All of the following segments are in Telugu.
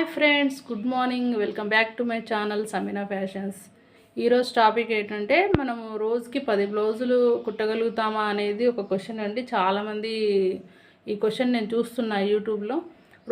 Hi friends good morning. Welcome back to my channel Sameena fashions. ఈరోజు టాపిక్ ఏంటంటే మనము రోజుకి పది బ్లౌజులు కుట్టగలుగుతామా అనేది ఒక క్వశ్చన్ అండి. చాలామంది ఈ క్వశ్చన్ నేను చూస్తున్నా యూట్యూబ్లో.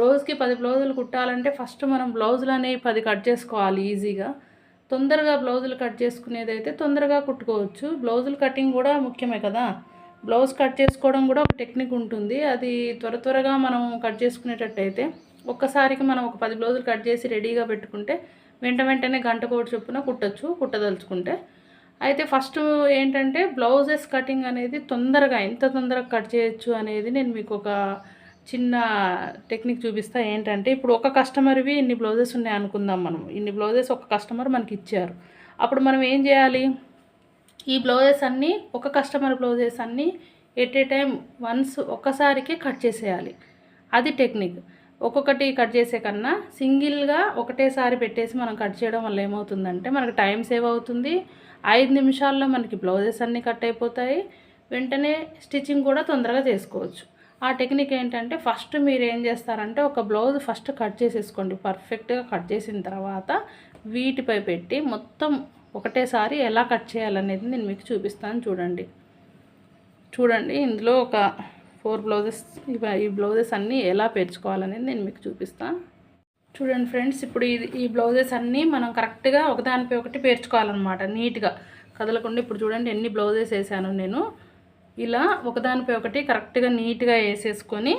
రోజుకి పది బ్లౌజులు కుట్టాలంటే ఫస్ట్ మనం బ్లౌజులు అనేవి పది కట్ చేసుకోవాలి ఈజీగా తొందరగా బ్లౌజులు కట్ చేసుకునేది అయితే తొందరగా కుట్టుకోవచ్చు. బ్లౌజులు కటింగ్ కూడా ముఖ్యమే కదా. బ్లౌజ్ కట్ చేసుకోవడం కూడా ఒక టెక్నిక్ ఉంటుంది. అది త్వర త్వరగా మనం కట్ చేసుకునేటట్టయితే ఒక్కసారికి మనం ఒక పది బ్లౌజులు కట్ చేసి రెడీగా పెట్టుకుంటే వెంట వెంటనే గంట కోటి చొప్పున కుట్టచ్చు కుట్టదలుచుకుంటే. అయితే ఫస్ట్ ఏంటంటే బ్లౌజెస్ కటింగ్ అనేది తొందరగా ఎంత తొందరగా కట్ చేయొచ్చు అనేది నేను మీకు ఒక చిన్న టెక్నిక్ చూపిస్తా. ఏంటంటే ఇప్పుడు ఒక కస్టమర్వి ఇన్ని బ్లౌజెస్ ఉన్నాయి అనుకుందాం మనం. ఇన్ని బ్లౌజెస్ ఒక కస్టమర్ మనకి ఇచ్చారు. అప్పుడు మనం ఏం చేయాలి? ఈ బ్లౌజెస్ అన్నీ ఒక కస్టమర్ బ్లౌజెస్ అన్నీ ఎట్ ఏ టైం వన్స్ ఒక్కసారికే కట్ చేసేయాలి. అది టెక్నిక్. ఒక్కొక్కటి కట్ చేసే కన్నా సింగిల్గా ఒకటేసారి పెట్టేసి మనం కట్ చేయడం వల్ల ఏమవుతుందంటే మనకు టైం సేవ్ అవుతుంది. ఐదు నిమిషాల్లో మనకి బ్లౌజెస్ అన్నీ కట్ అయిపోతాయి. వెంటనే స్టిచ్చింగ్ కూడా తొందరగా చేసుకోవచ్చు. ఆ టెక్నిక్ ఏంటంటే ఫస్ట్ మీరు ఏం చేస్తారంటే ఒక బ్లౌజ్ ఫస్ట్ కట్ చేసేసుకోండి. పర్ఫెక్ట్గా కట్ చేసిన తర్వాత వీటిపై పెట్టి మొత్తం ఒకటేసారి ఎలా కట్ చేయాలనేది నేను మీకు చూపిస్తాను. చూడండి. చూడండి ఇందులో ఒక ఫోర్ బ్లౌజెస్ ఈ బ్లౌజెస్ అన్నీ ఎలా పేర్చుకోవాలనేది నేను మీకు చూపిస్తాను చూడండి ఫ్రెండ్స్ ఇప్పుడు ఇది ఈ బ్లౌజెస్ అన్నీ మనం కరెక్ట్గా ఒకదానిపై ఒకటి పేర్చుకోవాలన్నమాట నీట్గా. కదలకుండా ఇప్పుడు చూడండి ఎన్ని బ్లౌజెస్ వేసాను నేను. ఇలా ఒకదానిపై ఒకటి కరెక్ట్గా నీట్గా వేసేసుకొని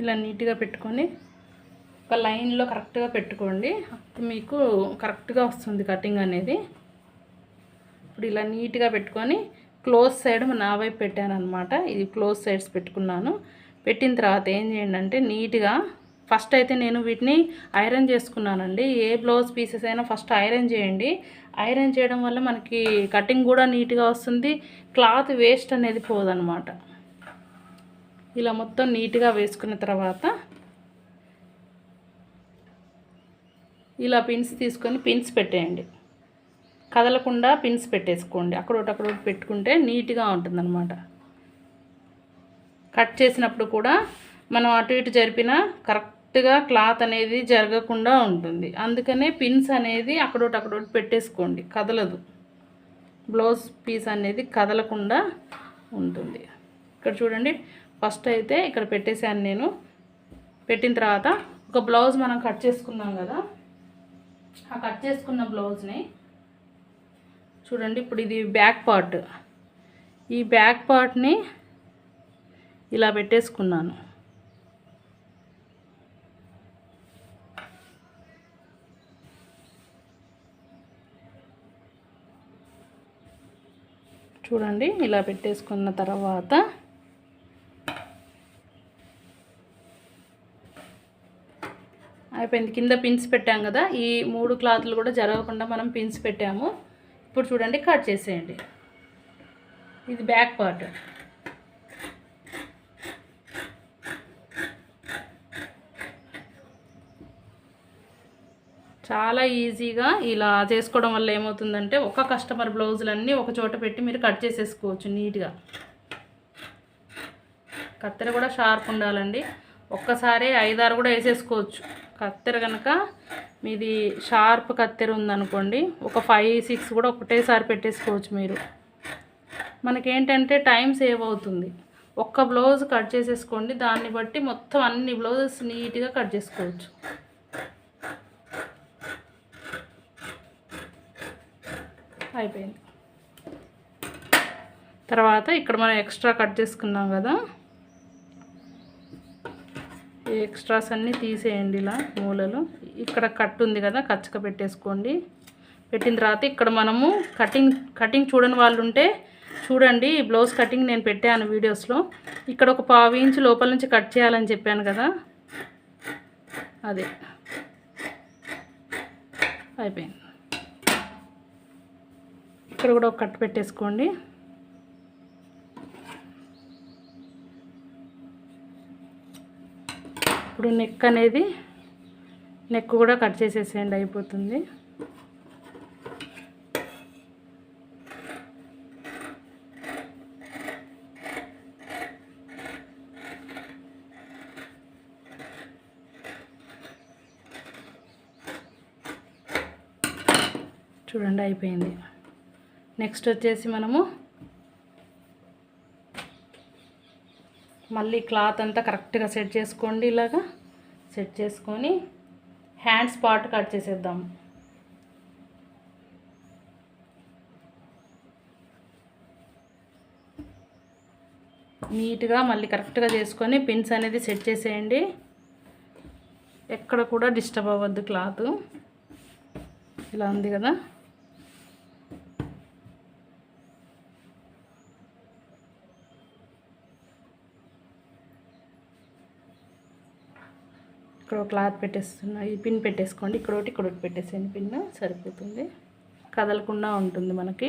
ఇలా నీట్గా పెట్టుకొని ఒక లైన్లో కరెక్ట్గా పెట్టుకోండి. మీకు కరెక్ట్గా వస్తుంది కటింగ్ అనేది. ఇప్పుడు ఇలా నీట్గా పెట్టుకొని క్లోజ్ సైడ్ నా వైపు పెట్టాను అనమాట ఇది క్లోజ్ సైడ్స్ పెట్టుకున్నాను. పెట్టిన తర్వాత ఏం చేయండి అంటే నీట్గా ఫస్ట్ అయితే నేను వీటిని ఐరన్ చేసుకున్నానండి. ఏ బ్లౌజ్ పీసెస్ అయినా ఫస్ట్ ఐరన్ చేయండి. ఐరన్ చేయడం వల్ల మనకి కటింగ్ కూడా నీట్గా వస్తుంది. క్లాత్ వేస్ట్ అనేది పోదనమాట ఇలా మొత్తం నీట్గా వేసుకున్న తర్వాత ఇలా పిన్స్ తీసుకొని పిన్స్ పెట్టేయండి. కదలకుండా పిన్స్ పెట్టేసుకోండి. అక్కడొకటి అక్కడొకటి పెట్టుకుంటే నీట్గా ఉంటుందన్నమాట. కట్ చేసినప్పుడు కూడా మనం అటు ఇటు జరిపిన కరెక్ట్గా క్లాత్ అనేది జరగకుండా ఉంటుంది. అందుకనే పిన్స్ అనేది అక్కడొకటి అక్కడొకటి పెట్టేసుకోండి. కదలదు. బ్లౌజ్ పీస్ అనేది కదలకుండా ఉంటుంది. ఇక్కడ చూడండి ఫస్ట్ అయితే ఇక్కడ పెట్టేశాను నేను. పెట్టిన తర్వాత ఒక బ్లౌజ్ మనం కట్ చేసుకున్నాం కదా ఆ కట్ చేసుకున్న బ్లౌజ్ని చూడండి ఇప్పుడు ఇది బ్యాక్ పార్ట్. ఈ బ్యాక్ పార్ట్ని ఇలా పెట్టేసుకున్నాను. చూడండి ఇలా పెట్టేసుకున్న తర్వాత అయిపోయింది. కింద పిన్స్ పెట్టాం కదా ఈ మూడు క్లాత్లు కూడా జరగకుండా మనం పిన్స్ పెట్టాము. ఇప్పుడు చూడండి కట్ చేసేయండి. ఇది బ్యాక్ పార్ట్ చాలా ఈజీగా ఇలా చేసుకోవడం వల్ల ఏమవుతుందంటే ఒక కస్టమర్ బ్లౌజులన్నీ ఒక చోట పెట్టి మీరు కట్ చేసేసుకోవచ్చు నీట్గా కత్తెర కూడా షార్ప్ ఉండాలండి. ఒక్కసారి ఐదారు కూడా వేసేసుకోవచ్చు. కత్తెర కనుక మీది షార్ప్ కత్తెర ఉందనుకోండి ఒక ఫైవ్ సిక్స్ కూడా ఒకటేసారి పెట్టేసుకోవచ్చు మీరు. మనకేంటంటే టైం సేవ్ అవుతుంది. ఒక్క బ్లౌజ్ కట్ చేసేసుకోండి దాన్ని బట్టి మొత్తం అన్ని బ్లౌజెస్ నీట్గా కట్ చేసుకోవచ్చు. అయిపోయింది. తర్వాత ఇక్కడ మనం ఎక్స్ట్రా కట్ చేసుకున్నాం కదా ఎక్స్ట్రాస్ అన్నీ తీసేయండి ఇలా మూలలు. ఇక్కడ కట్ ఉంది కదా కచ్చక పెట్టేసుకోండి. పెట్టిన తర్వాత ఇక్కడ మనము కటింగ్ కటింగ్ చూడని వాళ్ళు ఉంటే చూడండి బ్లౌజ్ కటింగ్ నేను పెట్టాను వీడియోస్లో. ఇక్కడ ఒక పావు ఇంచు లోపల నుంచి కట్ చేయాలని చెప్పాను కదా. అదే. అయిపోయింది. ఇక్కడ కూడా ఒక కట్ పెట్టేసుకోండి. ఇప్పుడు నెక్ అనేది నెక్ కూడా కట్ చేసేసేయండి అయిపోతుంది. చూడండి అయిపోయింది. నెక్స్ట్ వచ్చేసి మనము మళ్ళీ క్లాత్ అంతా కరెక్ట్గా సెట్ చేసుకోండి ఇలాగా. సెట్ చేసుకొని హ్యాండ్స్ పార్ట్ కట్ చేసేద్దాం. నీట్గా మళ్ళీ కరెక్ట్గా చేసుకొని పిన్స్ అనేది సెట్ చేసేయండి. ఎక్కడ కూడా డిస్టర్బ్ అవ్వద్దు క్లాత్. ఇలా ఉంది కదా. క్లాత్ పెట్టేస్తున్నా ఈ పిన్ పెట్టేసుకోండి. ఇక్కడ ఒకటి ఇక్కడ ఒకటి పెట్టేసేయండి. పిన్ సరిపోతుంది. కదలకుండా ఉంటుంది మనకి.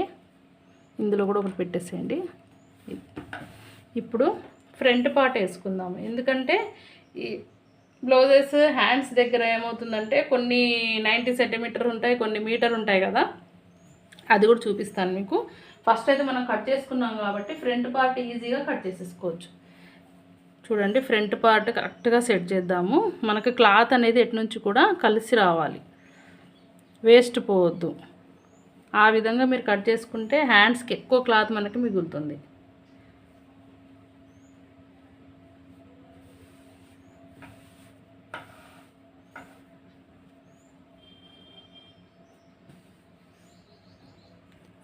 ఇందులో కూడా ఒకటి పెట్టేసేయండి. ఇప్పుడు ఫ్రంట్ పార్ట్ వేసుకుందాము ఎందుకంటే ఈ బ్లౌజెస్ హ్యాండ్స్ దగ్గర ఏమవుతుందంటే కొన్ని నైంటీ సెంటీమీటర్ ఉంటాయి కొన్ని మీటర్ ఉంటాయి కదా. అది కూడా చూపిస్తాను మీకు. ఫస్ట్ అయితే మనం కట్ చేసుకున్నాం కాబట్టి ఫ్రంట్ పార్ట్ ఈజీగా కట్ చేసేసుకోవచ్చు. చూడండి ఫ్రంట్ పార్ట్ కరెక్ట్గా సెట్ చేద్దాము. మనకు క్లాత్ అనేది ఎటు నుంచి కూడా కలిసి రావాలి. వేస్ట్ పోవద్దు. ఆ విధంగా మీరు కట్ చేసుకుంటే హ్యాండ్స్కి ఎక్కువ క్లాత్ మనకి మిగులుతుంది.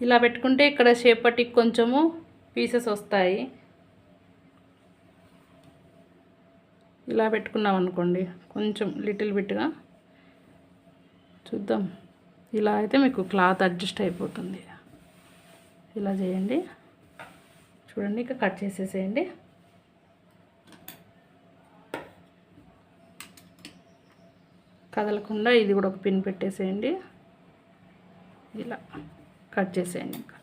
ఇలా పెట్టుకుంటే ఇక్కడ షేప్ పట్టి కొంచెము పీసెస్ వస్తాయి. ఇలా పెట్టుకున్నాం అనుకోండి కొంచెం లిటిల్ బిట్గా చూద్దాం. ఇలా అయితే మీకు క్లాత్ అడ్జస్ట్ అయిపోతుంది. ఇలా చేయండి. చూడండి ఇక కట్ చేసేసేయండి. కదలకుండా ఇది కూడా ఒక పిన్ పెట్టేసేయండి. ఇలా కట్ చేసేయండి ఇంకా.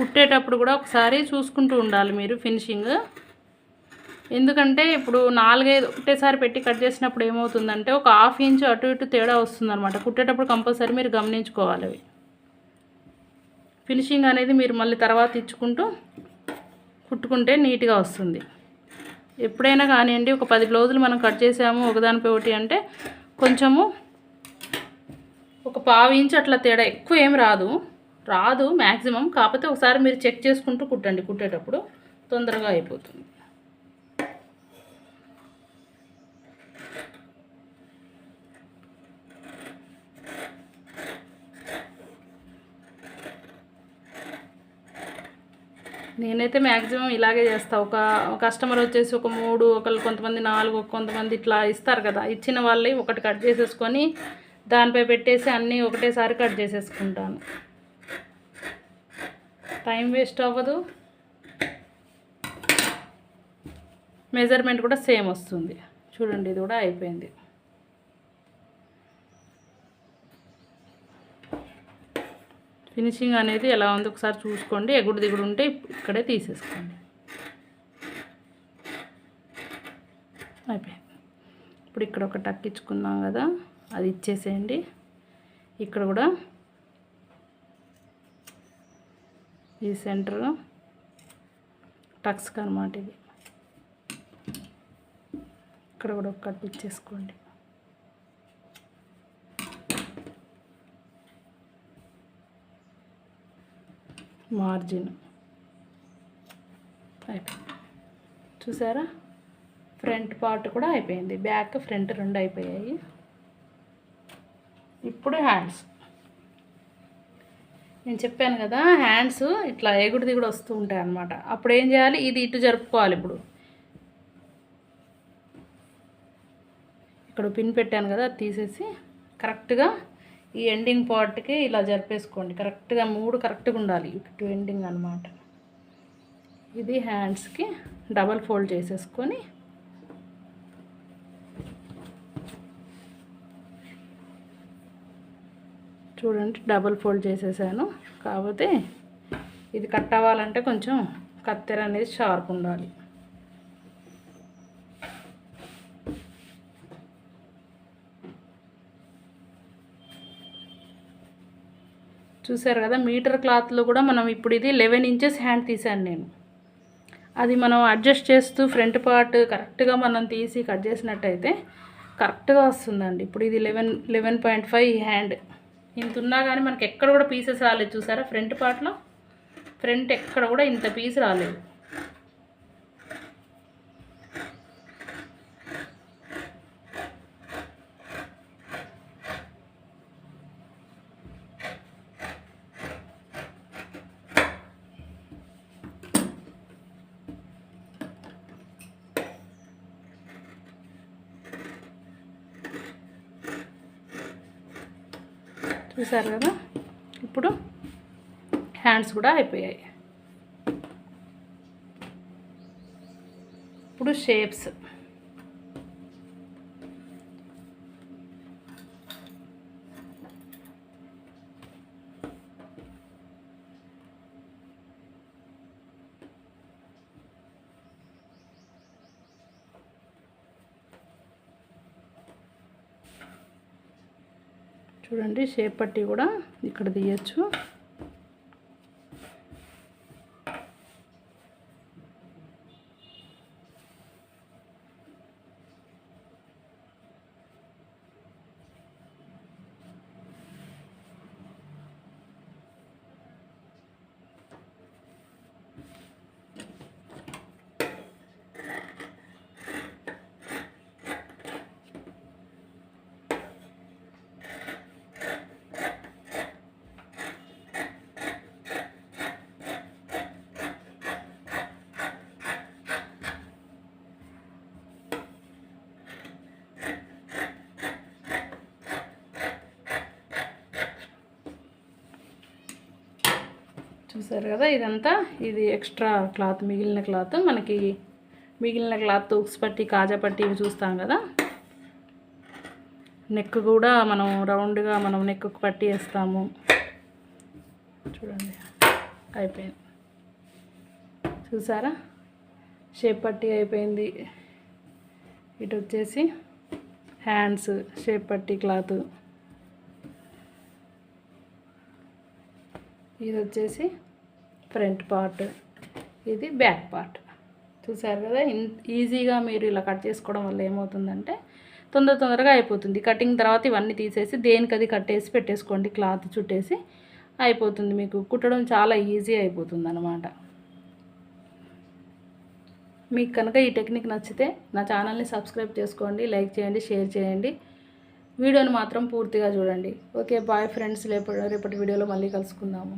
కుట్టేటప్పుడు కూడా ఒకసారి చూసుకుంటూ ఉండాలి మీరు ఫినిషింగ్. ఎందుకంటే ఇప్పుడు నాలుగైదు ఒకటేసారి పెట్టి కట్ చేసినప్పుడు ఏమవుతుందంటే ఒక హాఫ్ ఇంచ్ అటు ఇటు తేడా వస్తుందన్నమాట. కుట్టేటప్పుడు కంపల్సరీ మీరు గమనించుకోవాలి అవి. ఫినిషింగ్ అనేది మీరు మళ్ళీ తర్వాత ఇచ్చుకుంటూ కుట్టుకుంటే నీట్గా వస్తుంది. ఎప్పుడైనా కానివ్వండి ఒక పది బ్లౌజులు మనం కట్ చేసాము ఒకదానిపై ఒకటి అంటే కొంచెము ఒక పావు ఇంచు అట్లా తేడా ఎక్కువ ఏం రాదు. రాదు మ్యాక్సిమం కాకపోతే ఒకసారి మీరు చెక్ చేసుకుంటూ కుట్టండి. కుట్టేటప్పుడు తొందరగా అయిపోతుంది. నేనైతే మ్యాక్సిమం ఇలాగే చేస్తా. ఒక కస్టమర్ వచ్చేసి ఒక మూడు ఒకళ్ళు కొంతమంది నాలుగు కొంతమంది ఇట్లా ఇస్తారు కదా. ఇచ్చిన వాళ్ళే ఒకటి కట్ చేసేసుకొని దానిపై పెట్టేసి అన్నీ ఒకటేసారి కట్ చేసేసుకుంటాను. టైం వేస్ట్ అవ్వదు. మెజర్మెంట్ కూడా సేమ్ వస్తుంది. చూడండి ఇది కూడా అయిపోయింది. ఫినిషింగ్ అనేది ఎలా ఉంది ఒకసారి చూసుకోండి. ఎగుడు దిగుడు ఉంటే ఇక్కడే తీసేసుకోండి. అయిపోయింది. ఇప్పుడు ఇక్కడ ఒక టక్ ఇచ్చుకున్నాం కదా అది ఇచ్చేసేయండి. ఇక్కడ కూడా ఈ సెంటర్ టక్స్క్ అనమాట ఇది ఇక్కడ కూడా ఒక కట్ ఇచ్చేసుకోండి. మార్జిన్. అయిపోయింది చూసారా? ఫ్రంట్ పార్ట్ కూడా అయిపోయింది. బ్యాక్ ఫ్రంట్ రెండు అయిపోయాయి. ఇప్పుడు హ్యాండ్స్. నేను చెప్పాను కదా హ్యాండ్స్ ఇట్లా ఎగుడు దిగుడు వస్తూ ఉంటాయి అన్నమాట. అప్పుడు ఏం చేయాలి? ఇది ఇటు జరుపుకోవాలి ఇప్పుడు. ఇక్కడ పిన్ పెట్టాను కదా అది తీసేసి కరెక్ట్గా ఈ ఎండింగ్ పార్ట్కి ఇలా జరిపేసుకోండి. కరెక్ట్గా మూడు కరెక్ట్గా ఉండాలి. ఇటు ఎండింగ్ అనమాట ఇది హ్యాండ్స్కి డబల్ ఫోల్డ్ చేసేసుకొని చూడండి డబుల్ ఫోల్డ్ చేసేసాను. కాకపోతే ఇది కట్ అవ్వాలంటే కొంచెం కత్తెర అనేది షార్ప్ ఉండాలి. చూసారు కదా మీటర్ క్లాత్లో కూడా మనం ఇప్పుడు ఇది లెవెన్ ఇంచెస్ హ్యాండ్ తీశాను నేను. అది మనం అడ్జస్ట్ చేస్తూ ఫ్రంట్ పార్ట్ కరెక్ట్గా మనం తీసి కట్ చేసినట్టయితే కరెక్ట్గా వస్తుందండి. ఇప్పుడు ఇది eleven eleven point five hand ఇంత ఉన్నా కానీ మనకి ఎక్కడ కూడా పీసెస్ రాలేదు చూసారా? ఫ్రంట్ పార్ట్లో ఫ్రంట్ ఎక్కడ కూడా ఇంత పీస్ రాలేదు. చూసారు కదా? ఇప్పుడు హ్యాండ్స్ కూడా అయిపోయాయి. ఇప్పుడు షేప్స్. చూడండి షేప్ పట్టి కూడా ఇక్కడ తీయచ్చు. చూసారు కదా ఇదంతా ఇది ఎక్స్ట్రా క్లాత్ మిగిలిన క్లాత్ మనకి మిగిలిన క్లాత్ ఉక్స్ పట్టి కాజా పట్టి ఇవి చూస్తాం కదా. నెక్ కూడా మనం రౌండ్గా మనం నెక్ పట్టి వేస్తాము. చూడండి అయిపోయింది. చూసారా? షేప్ పట్టి అయిపోయింది. ఇటు వచ్చేసి హ్యాండ్స్ షేప్ పట్టి క్లాత్ ఇది వచ్చేసి ఫ్రంట్ పార్ట్. ఇది బ్యాక్ పార్ట్. చూసారు కదా? ఇన్ ఈజీగా మీరు ఇలా కట్ చేసుకోవడం వల్ల ఏమవుతుందంటే తొందర తొందరగా అయిపోతుంది. కటింగ్ తర్వాత ఇవన్నీ తీసేసి దేనికి అది కట్టేసి పెట్టేసుకోండి. క్లాత్ చుట్టేసి అయిపోతుంది మీకు. కుట్టడం చాలా ఈజీ అయిపోతుంది అనమాట మీకు కనుక ఈ టెక్నిక్ నచ్చితే నా ఛానల్ని సబ్స్క్రైబ్ చేసుకోండి లైక్ చేయండి షేర్ చేయండి. వీడియోని మాత్రం పూర్తిగా చూడండి. Okay bye friends. రేపటి రేపటి వీడియోలో మళ్ళీ కలుసుకుందాము.